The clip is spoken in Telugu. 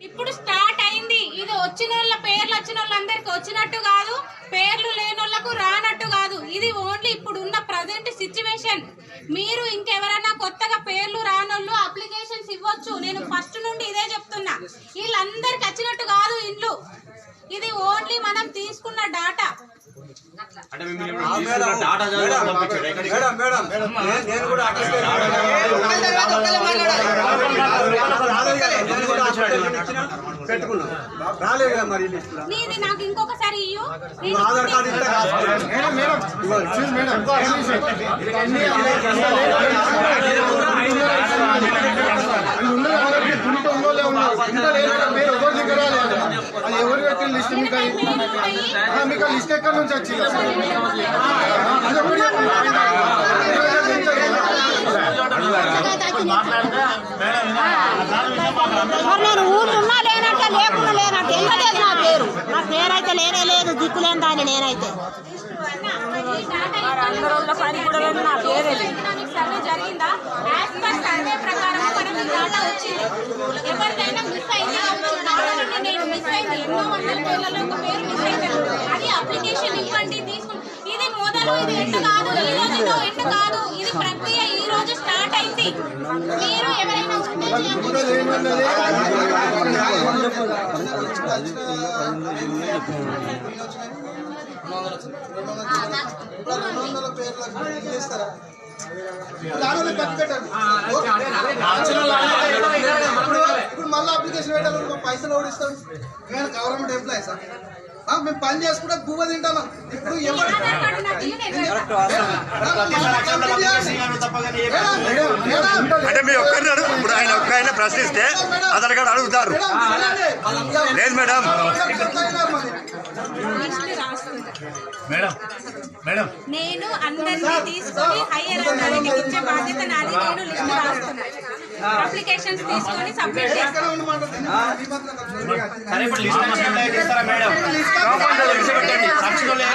ఇప్పుడు స్టార్ట్ అయింది ఇది వచ్చిన వాళ్ళ పేర్లు వచ్చిన వాళ్ళందరికి వచ్చినట్టు కాదు పేర్లు లేని వాళ్ళకు రానట్టు కాదు ఇది ఓన్లీ ఇప్పుడు ఉన్న ప్రజెంట్ సిచ్యువేషన్ మీరు ఇంకెవరైనా కొత్తగా పేర్లు రానోళ్ళు అప్లికేషన్స్ ఇవ్వచ్చు నేను ఫస్ట్ నుండి ఇదే చెప్తున్నా వీళ్ళందరికి వచ్చినట్టు కాదు ఇండ్లు ఇది ఓన్లీ మనం తీసుకున్న డాటా అంటే మిమ్మల్ని ఇప్పుడు తీసుకున్న డాటా చదివి పంపించాడు ఎక్కడికి మేడం మేడం నేను- నేను కూడా అటెండ్ పెట్టుకున్నాం. రాలేదు కదా మరి లిస్ట్ నీది నాకు ఇంకొకసారి ఇయ్యు. నువ్వు ఆధార్ కార్డు ఇస్తే కాదు అది ఎవరు పెట్టిన లిస్ట్ మీకు మీకు లిస్ట్ ఎక్కడి నుంచి వచ్చింది? మరి నేను ఉన్నా లేనట్టే లేకుండా లేనట్టు. వెళ్ళలేదు నా పేరు. నా పేరు అయితే లేనే లేదు దిక్కులేని దాన్ని నేనైతే. మిస్ అయింది నేను మిస్ అయింది ఎన్నో వందల పేర్లలో ఒక పేరు మిస్ అయింది అది అప్లికేషన్ ఇవ్వండి తీసుకుని ఇది మొదలు ఇది ఎండ్ కాదు ఈ స్టార్ట్ మీరు ఎవరైనా ఉంటే ఇప్పుడు మళ్ళీ అప్లికేషన్ పెట్టాలి మా పైసలు ఓడిస్తాం నేను గవర్నమెంట్ ఎంప్లాయీస్ మేము పని చేసుకుంటే గువ్వ తింటాం ఇప్పుడు. అంటే మీ ఒక్కరిని ఇప్పుడు ఆయన ఒక్క ఆయన ప్రశ్నిస్తే అతను కూడా అడుగుతారు. లేదు మేడం. Madam madam. నేను అందరినీ తీసుకొని హైయర్ అథారిటీకి ఇచ్చే బాధ్యత నాది. నేను లిస్ట్ రాస్తున్నా. అప్లికేషన్స్ తీసుకొని సబ్మిట్ చేస్తాను